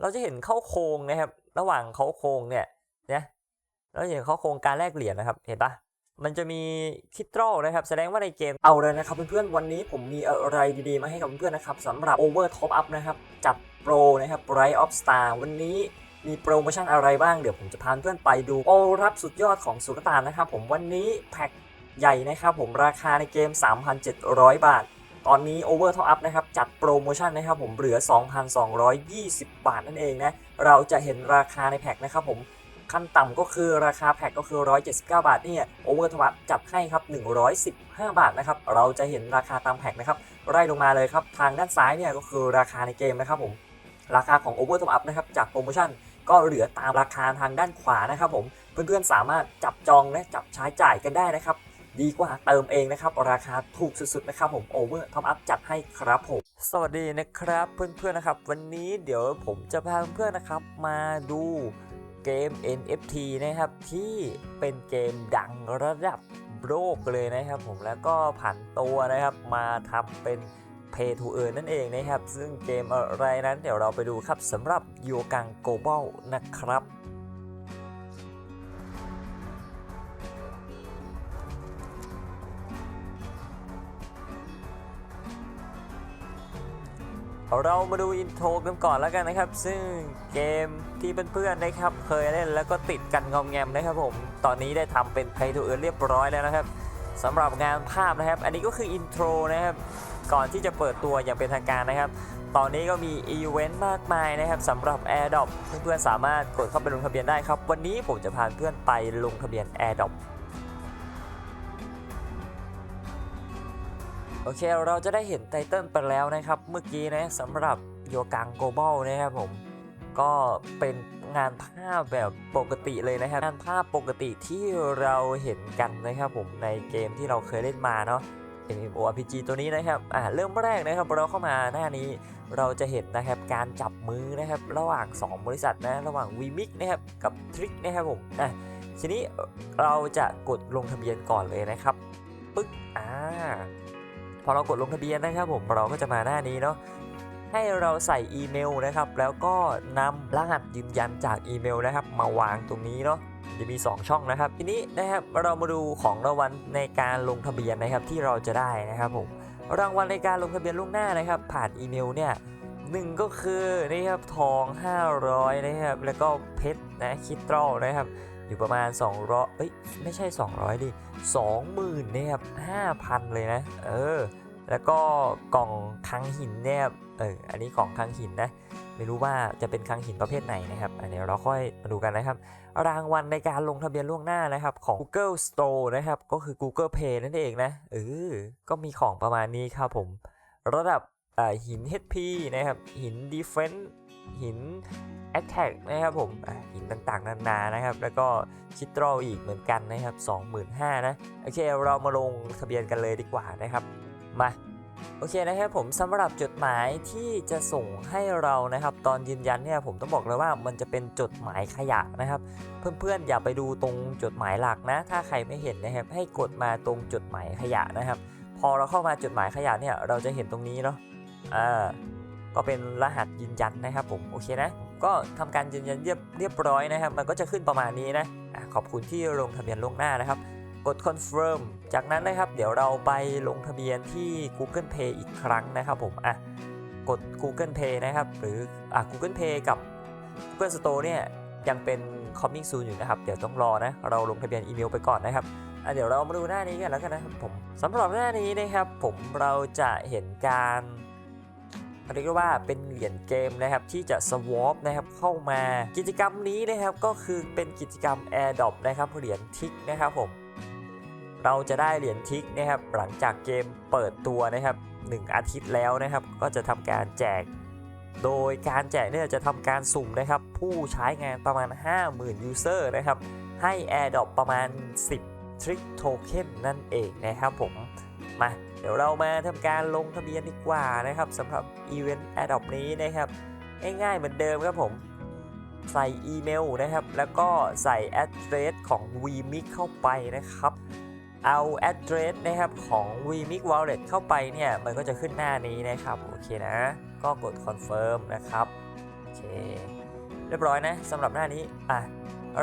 เราจะเห็นเข้าโครงนะครับ ระหว่างเขาโครงเนี่ยนะเราจะเห็นเข้าโครงการแลกเหรียญนะครับ เห็นปะมันจะมีคิดโตรนะครับ แสดงว่าในเกมเอาเลยนะครับเพื่อนๆวันนี้ผมมีอะไรดีๆ มาให้กับเพื่อนๆนะครับสำหรับ Over Top Up นะครับจัดโปรนะครับ Bright of Star วันนี้มีโปรโมชั่นอะไรบ้างเดี๋ยวผมจะพาเพื่อนไปดูโอรับสุดยอดของสุลตานนะครับผมวันนี้แพ็คใหญ่นะครับผมราคาในเกม 3,700 บาท ตอนนี้ Over Top Up นะครับจัดโปรโมชั่นนะครับผมเหลือ 2,220 บาทนั่นเองนะเราจะเห็นราคาในแพ็คนะครับผมขั้นต่ำก็คือราคาแพ็คก็คือ 179 บาทเนี่ยโอเวอร์ทวัตจัดให้ครับ 115 บาทนะครับ เราจะเห็นราคาตามแพ็คนะครับ ไล่ลงมาเลยครับ ทางด้านซ้ายเนี่ยก็คือราคาในเกมนะครับผม ราคาของ Over Top Up นะครับจากโปรโมชั่นก็เหลือตามราคาทางด้านขวานะครับผม เพื่อนๆสามารถจับจองและจับใช้จ่ายกันได้นะครับ ดีกว่าเติมเองนะครับ ราคาถูกสุดๆนะครับผม Over Top Up จัดให้ครับผม สวัสดีนะครับเพื่อนๆนะครับ วันนี้เดี๋ยวผมจะพาเพื่อนๆนะครับมาดูเกม NFT นะครับ ที่เป็นเกมดังระดับโลกเลยนะครับ ผมแล้วก็ผันตัวนะครับมาทำเป็น Pay to Earn นั่นเองนะครับ ซึ่งเกมอะไรนั้นเดี๋ยวเราไปดูครับสำหรับโยกัง Global นะครับ เรามาดูอินโทรกันก่อนแล้วกันนะครับ ซึ่งเกมที่เพื่อนๆนะครับ เคยเล่นแล้วก็ติดกันงอมแงมนะครับผม ตอนนี้ได้ทำเป็น Pay to Earn เรียบร้อยแล้วนะครับสำหรับงานภาพนะครับ อันนี้ก็คืออินโทรนะครับก่อนที่จะเปิดตัวอย่างเป็นทางการนะครับ ตอนนี้ก็มีอีเวนต์มากมายนะครับสำหรับ AirDrop เพื่อนๆสามารถกดเข้าไปลงทะเบียนได้ครับ วันนี้ผมจะพาเพื่อนไปลงทะเบียน AirDrop โอเคเราจะได้เห็นไตเติลไปแล้วนะครับ เมื่อกี้นะสำหรับโยกังโกลบอลนะครับผม ก็เป็นงานภาพแบบปกติเลยนะครับ งานภาพปกติที่เราเห็นกันนะครับผมในเกมที่เราเคยเล่นมาเนาะ MMORPG ตัวนี้นะครับ อ่าเริ่มแรกนะครับเราเข้ามาหน้านี้เราจะเห็นนะครับการจับมือนะครับระหว่าง 2 บริษัทนะระหว่าง v m i x นะครับกับ Trick นะครับผม อะทีนี้เราจะกดลงทะเบียนก่อนเลยนะครับปึ๊กอ่า พอเรากดลงทะเบียนนะครับผมเราก็จะมาหน้านี้เนาะให้เราใส่อีเมลนะครับ แล้วก็นำรหัสยืนยันจากอีเมลนะครับ มาวางตรงนี้เนาะจะมี 2 ช่องนะครับ ทีนี้นะครับเรามาดูของรางวัลในการลงทะเบียนนะครับที่เราจะได้นะครับผมรางวัลในการลงทะเบียนล่วงหน้านะครับ ผ่านอีเมลเนี่ยหนึ่งก็คือนี่ครับทอง 500 นะครับ แล้วก็เพชรนะคิตรอลนะครับ อยู่ประมาณ 200เอ้ยไม่ใช่ 200 ดิ 20,000นะครับ5,000 เลยนะ เออ แล้วก็กล่องคลังหินเนี่ยเออ อันนี้กล่องคลังหินนะ ไม่รู้ว่าจะเป็นคลังหินประเภทไหนนะครับอันนี้เราค่อยมาดูกันนะครับ รางวัลในการลงทะเบียนล่วงหน้านะครับของ Google Store นะครับ ก็คือ Google Play นั่นเองนะ เออ ก็มีของประมาณนี้ครับผม ระดับอ่าหิน HP นะครับ หิน Defense หิน Attack นะครับผมหินต่างๆ นานานะครับ แล้วก็ชิตรอลอีกเหมือนกันนะครับ 25,000นะโอเคเรามาลงทะเบียนกันเลยดีกว่านะครับมาโอเคนะครับผมสำหรับจดหมายที่จะส่งให้เรานะครับ ตอนยืนยันเนี่ยผมต้องบอกเลยว่ามันจะเป็นจดหมายขยะนะครับ เพื่อนๆอย่าไปดูตรงจดหมายหลักนะ ถ้าใครไม่เห็นนะครับให้กดมาตรงจดหมายขยะนะครับ พอเราเข้ามาจดหมายขยะเนี่ยเราจะเห็นตรงนี้เนาะอ่า ก็เป็นรหัสยืนยันนะครับผมโอเคนะก็ทำการยืนยันเรียบเรียบร้อยนะครับ มันก็จะขึ้นประมาณนี้นะอะขอบคุณที่ลงทะเบียนล่วงหน้านะครับ กด confirm จากนั้นนะครับ เดี๋ยวเราไปลงทะเบียนที่ Google Pay อีกครั้งนะครับผมอะกด Google Pay นะครับ หรืออะ Google Pay กับ Google Store เนี่ยยังเป็น coming soon อยู่นะครับ เดี๋ยวต้องรอนะ เราลงทะเบียนอีเมลไปก่อนนะครับอะเดี๋ยวเรามาดูหน้านี้กันแล้วกันนะครับผมสำหรับหน้านี้นะครับผมเราจะเห็นการ เรียกว่าเป็นเหรียญเกมนะครับที่จะ swap นะครับเข้ามากิจกรรมนี้นะครับก็คือเป็นกิจกรรม AirDrop นะครับเหรียญทิกนะครับผมเราจะได้เหรียญทิกนะครับหลังจากเกมเปิดตัวนะครับ1อาทิตย์แล้วนะครับ ก็จะทำการแจก โดยการแจกเนี่ยจะทำการสุ่มนะครับ ผู้ใช้งานประมาณ 50,000 user นะครับให้ AirDrop ประมาณ 10 Trick Token นั่นเองนะครับผม มาเดี๋ยวเรามาทำการลงทะเบียนดีกว่านะครับสำหรับอีเวนต์ AirDrop นี้นะครับง่ายๆเหมือนเดิมครับผม ใส่อีเมลนะครับ แล้วก็ใส่ address ของ vmix เข้าไปนะครับ เอา address นะครับของ vmix wallet เข้าไปเนี่ย มันก็จะขึ้นหน้านี้นะครับ โอเคนะ ก็กด confirm นะครับโอเคเรียบร้อยนะสำหรับหน้านี้อะ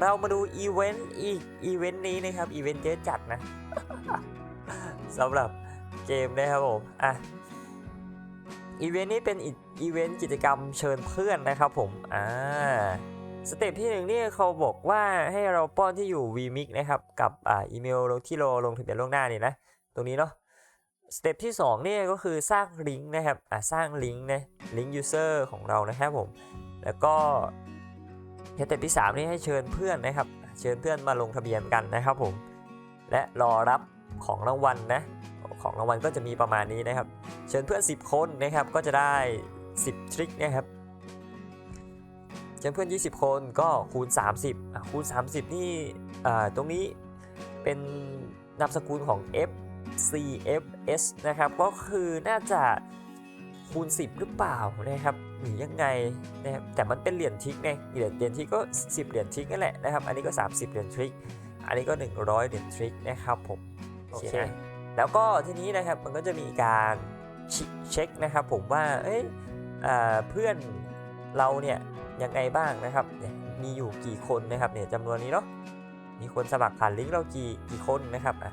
เรามาดูอีเวนต์อีกอีเวนต์นี้นะครับอีเวนต์เยอะจัดนะสำหรับ เกมนะครับผม อะ อีเวนต์นี้เป็นอีเวนต์กิจกรรมเชิญเพื่อนนะครับผม อ่า สเต็ปที่หนึ่งนี่เขาบอกว่าให้เราป้อนที่อยู่ vmix นะครับ กับอ่าอีเมลที่เราลงทะเบียนล่วงหน้านี่นะ ตรงนี้เนาะ สเต็ปที่2เนี่ยก็คือสร้างลิงก์นะครับ อ่าสร้างลิงก์นะ ลิงก์ยูเซอร์ของเรานะครับผม แล้วก็สเต็ปที่3นี่ให้เชิญเพื่อนนะครับ เชิญเพื่อนมาลงทะเบียนกันนะครับผม และรอรับของรางวัลนะ ของรางวัลก็จะมีประมาณนี้นะครับ เชิญเพื่อน 10 คนนะครับก็จะได้ 10 ทริคนะครับเชิญเพื่อน 20 คนก็คูณ 30คูณ 30 นี่ตรงนี้เป็นนามสกุลของ F CFS นะครับ ก็คือน่าจะคูณ 10 หรือเปล่านะครับหรือยังไงนะครับแต่มันเป็นเหรียญทิกไงเหรียญเหรียญทิกก็ 10 เหรียญทิกนั่นแหละนะครับ อันนี้ก็ 30 เหรียญทริกอันนี้ก็ 100 เหรียญทริกนะครับผมโอเค แล้วก็ทีนี้นะครับมันก็จะมีการเช็คนะครับผมว่าเอ้ยอ่าเพื่อนเราเนี่ยยังไงบ้างนะครับเนี่ยมีอยู่กี่คนนะครับเนี่ยจำนวนนี้เนาะมีคนสมัครผ่านลิงก์เรากี่กี่คนนะครับอะ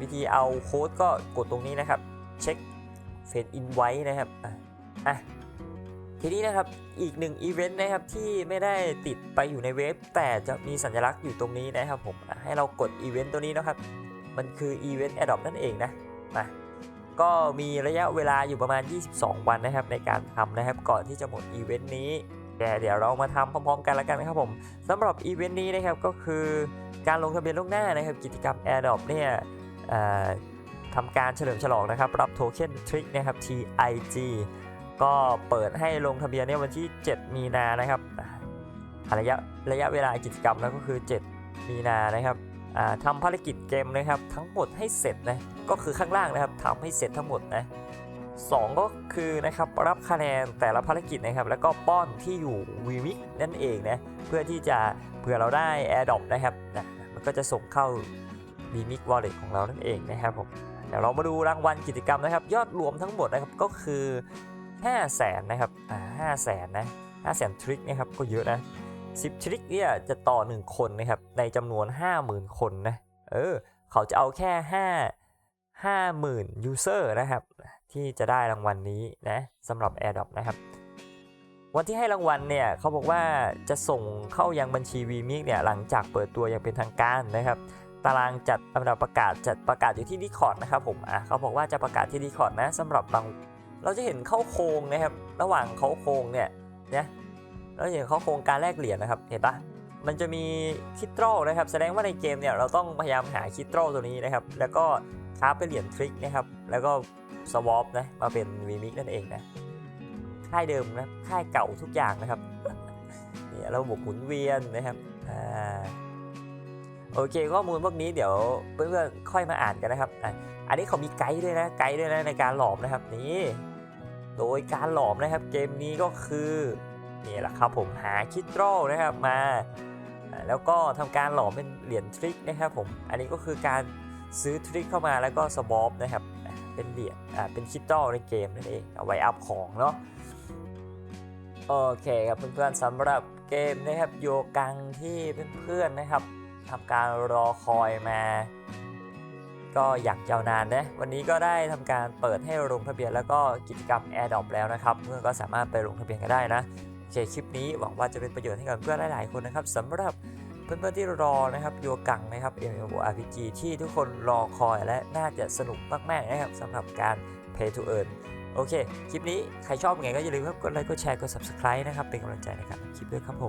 วิธีเอาโค้ดก็กดตรงนี้นะครับ เช็คเฟซอินไว้นะครับอะอะทีนี้นะครับอีกหนึ่งอีเวนต์นะครับที่ไม่ได้ติดไปอยู่ในเว็บ แต่จะมีสัญลักษณ์อยู่ตรงนี้นะครับผมให้เรากดอีเวนต์ตัวนี้นะครับ มันคืออีเวนต์ Adopt นั่นเองนะมาก็มีระยะเวลาอยู่ประมาณ 22 วันนะครับในการทำนะครับก่อนที่จะหมดอีเวนต์นี้แต่เดี๋ยวเรามาทำพร้อมๆกันแล้วกันนะครับผมสำหรับอีเวนต์นี้นะครับก็คือการลงทะเบียนล่วงหน้านะครับกิจกรรม a d o p เนี่ยทำการเฉลิมฉลองนะครับรับโทเค็นทริกนะครับ TIG ก็เปิดให้ลงทะเบียนในวันที่ 7 มีนานะครับระยะระยะเวลากิจกรรมแล้วก็คือ 7 มีนานะครับ ทำภารกิจเกมนะครับทั้งหมดให้เสร็จนะก็คือข้างล่างนะครับทำให้เสร็จทั้งหมดนะสองก็คือนะครับรับคะแนนแต่ละภารกิจนะครับ แล้วก็ป้อนที่อยู่วีวิกนั่นเองนะเพื่อที่จะเผื่อเราได้ AirDrop นะครับนะมันก็จะส่งเข้า v m i x Wallet ของเรานั่นเองนะครับผมเดี๋ยวเรามาดูรางวัลกิจกรรมนะครับ ยอดรวมทั้งหมดนะครับก็คือ 5 0 0แสนนะครับอ่าห้าแสนนะห้าแสนทริคนะครับก็เยอะนะ 10 ทริคเนี่ยจะต่อ 1 คนนะครับ ในจำนวน 50,000 คนนะ เออ เขาจะเอาแค่ 5 50,000 user นะครับ ที่จะได้รางวัลนนี้นะสำหรับ AirDrop นะครับ วันที่ให้รางวัลเนี่ยเขาบอกว่าจะส่งเข้ายังบัญชี v m i x เนี่ยหลังจากเปิดตัวอย่างเป็นทางการนะครับตารางจัดอันดับประกาศจัดประกาศอยู่ที่ Discord นะครับผมอะเขาบอกว่าจะประกาศที่ Discord นะสำหรับรางเราจะเห็นเข้าโครงนะครับ ระหว่างเข้าโครงเนี่ยนะ เราจะเห็นเขาโครงการแลกเหรียญนะครับ เห็นปะมันจะมีคิดโตรนะครับ แสดงว่าในเกมเนี่ยเราต้องพยายามหาคิดโตรตัวนี้นะครับ แล้วก็คราฟเป็นเหรียญทริกนะครับ แล้วก็สวอปนะ มาเป็นวีมิกนั่นเองนะ ค่ายเดิมนะค่ายเก่าทุกอย่างนะครับ เนี่ยระบบหมุนเวียนนะครับ อ่า โอเคข้อมูลพวกนี้เดี๋ยวเพื่อนๆค่อยมาอ่านกันนะครับ อะ อันนี้เขามีไกด์ด้วยนะ ไกด์ด้วยนะในการหลอมนะครับ นี่ โดยการหลอมนะครับ เกมนี้ก็คือ นี่แหละครับผมหาคิดโตรนะครับมาแล้วก็ทำการหล่อเป็นเหรียญทริกนะครับผมอันนี้ก็คือการซื้อทริกเข้ามาแล้วก็สวอปนะครับเป็นเหรียญอ่าเป็นคิดโตรในเกมนั่นเองเอาไว้อัพของเนาะโอเคครับเพื่อนๆสำหรับเกมนะครับโยกังที่เพื่อนๆนะครับทำการรอคอยมา ก็อยางยาวนานนะวันนี้ก็ได้ทำการเปิดให้ลงทะเบียนแล้วก็กิจกรรม AirDrop แล้วนะครับเพื่อนก็สามารถไปลงทะเบียนกันได้นะ เคคลิปนี้หวังว่าจะเป็นประโยชน์ให้กับเพื่อนหลาย ๆ คนนะครับสำหรับเพื่อน ๆ ที่รอนะครับโยกังนะครับ MMORPG ที่ทุกคนรอคอยและน่าจะสนุกมาก ๆ นะครับสำหรับการ Pay to Earn โอเค คลิปนี้ใครชอบยังไงก็อย่าลืมครับกดไลค์ กดแชร์ กด Subscribe นะครับ เป็นกำลังใจในการทำคลิปด้วยครับผม